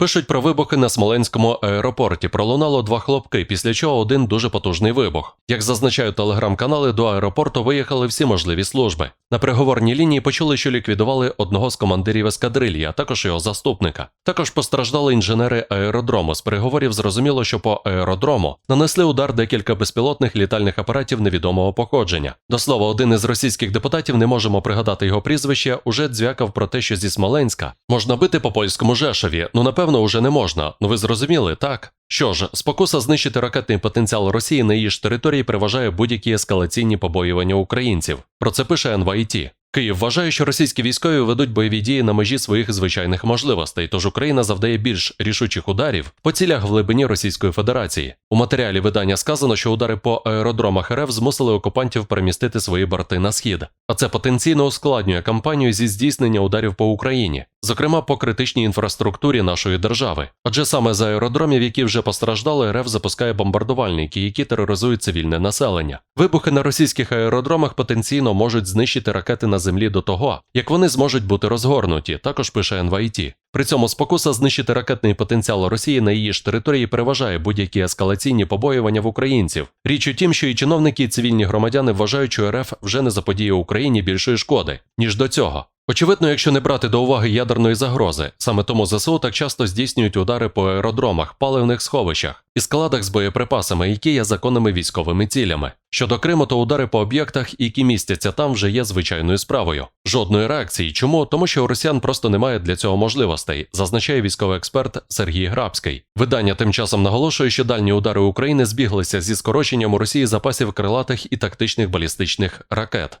Пишуть про вибухи на Смоленському аеропорті. Пролунало два хлопки, після чого один дуже потужний вибух. Як зазначають телеграм-канали, до аеропорту виїхали всі можливі служби. На переговорній лінії почули, що ліквідували одного з командирів ескадрилії, а також його заступника. Також постраждали інженери аеродрому. З переговорів зрозуміло, що по аеродрому нанесли удар декілька безпілотних літальних апаратів невідомого походження. До слова, один із російських депутатів, не можемо пригадати його прізвище, уже дзвякав про те, що зі Смоленська можна бити по польському Жешові. Ну напевно, уже не можна. Ну ви зрозуміли, так? Що ж, спокуса знищити ракетний потенціал Росії на її ж території переважає будь-які ескалаційні побоювання українців. Про це пише NYT. Київ вважає, що російські військові ведуть бойові дії на межі своїх звичайних можливостей, тож Україна завдає більш рішучих ударів по цілях в глибині Російської Федерації. У матеріалі видання сказано, що удари по аеродромах РФ змусили окупантів перемістити свої борти на схід, а це потенційно ускладнює кампанію зі здійснення ударів по Україні, зокрема по критичній інфраструктурі нашої держави. Адже саме з аеродромів, які вже постраждали, РФ запускає бомбардувальники, які тероризують цивільне населення. Вибухи на російських аеродромах потенційно можуть знищити ракети на землі до того, як вони зможуть бути розгорнуті. Також пише NYT. При цьому спокуса знищити ракетний потенціал Росії на її ж території переважає будь-які ескалаційні побоювання в українців. Річ у тім, що і чиновники, і цивільні громадяни вважають, що РФ вже не заподіє Україні більшої шкоди ніж до цього. Очевидно, якщо не брати до уваги ядерної загрози, саме тому ЗСУ так часто здійснюють удари по аеродромах, паливних сховищах і складах з боєприпасами, які є законними військовими цілями. Щодо Криму, то удари по об'єктах, які містяться там, вже є звичайною справою. Жодної реакції. Чому? Тому що у росіян просто немає для цього можливостей, зазначає військовий експерт Сергій Грабський. Видання тим часом наголошує, що дальні удари України збіглися зі скороченням у Росії запасів крилатих і тактичних балістичних ракет.